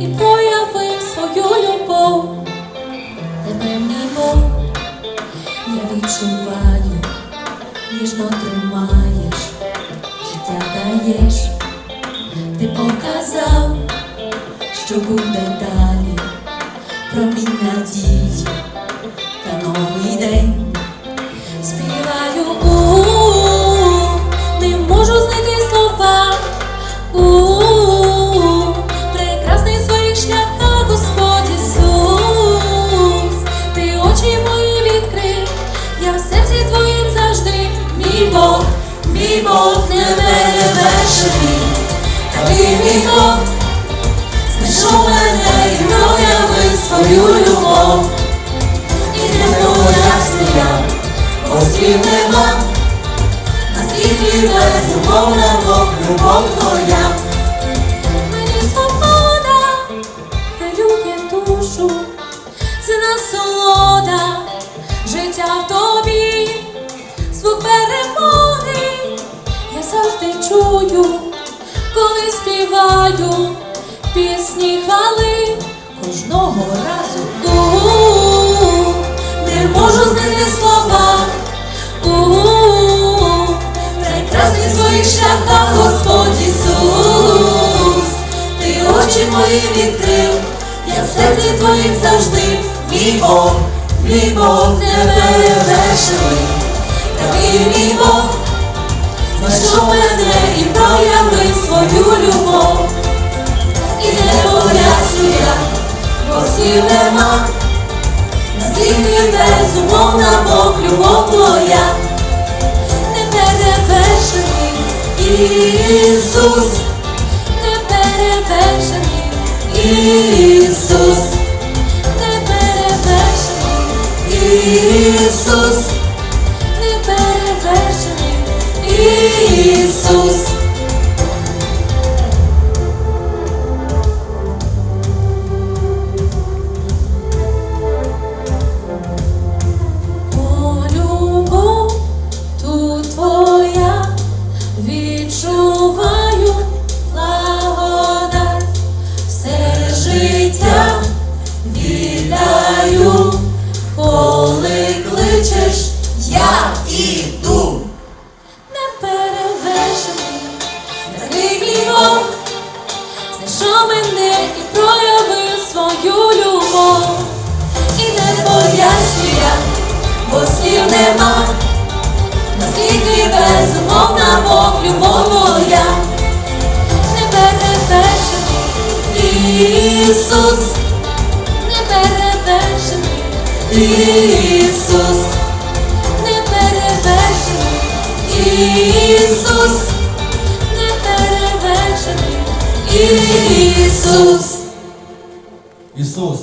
і проявив свою любов. Тебе мій Бог, я відчуваю, ніжно тримаєш, життя даєш, ти показав, що буде далі, промінь надії та новий день. Співаю мій Бог не перевершений, такий мій Бог. Знайшов мене і проявив свою любов. І не пояснення, бо слів нема, наскільки безумовна Бог, любов. Чую, коли співаю пісні хвали кожного разу. У-у-у, не можу знайти слова. У-у-у, прекрасний в своїх шляхах Господь Ісус. Ти очі мої відкрив, я в серці твоїм завжди. Мій Бог, мій Бог не перевершений, бо нема, нема, землі безумовна Бог, любов твоя, не перевершений Ісус, не перевершений Ісус, віддаю, коли кличеш, я іду. Не перевершений, такий мій Бог, знайшов мене і проявив свою любов. І не поясню я, бо слів нема, наскільки безумовна Бог, любов моя, Ісус, не перевершений Ісус, не перевершений Ісус. Ісус,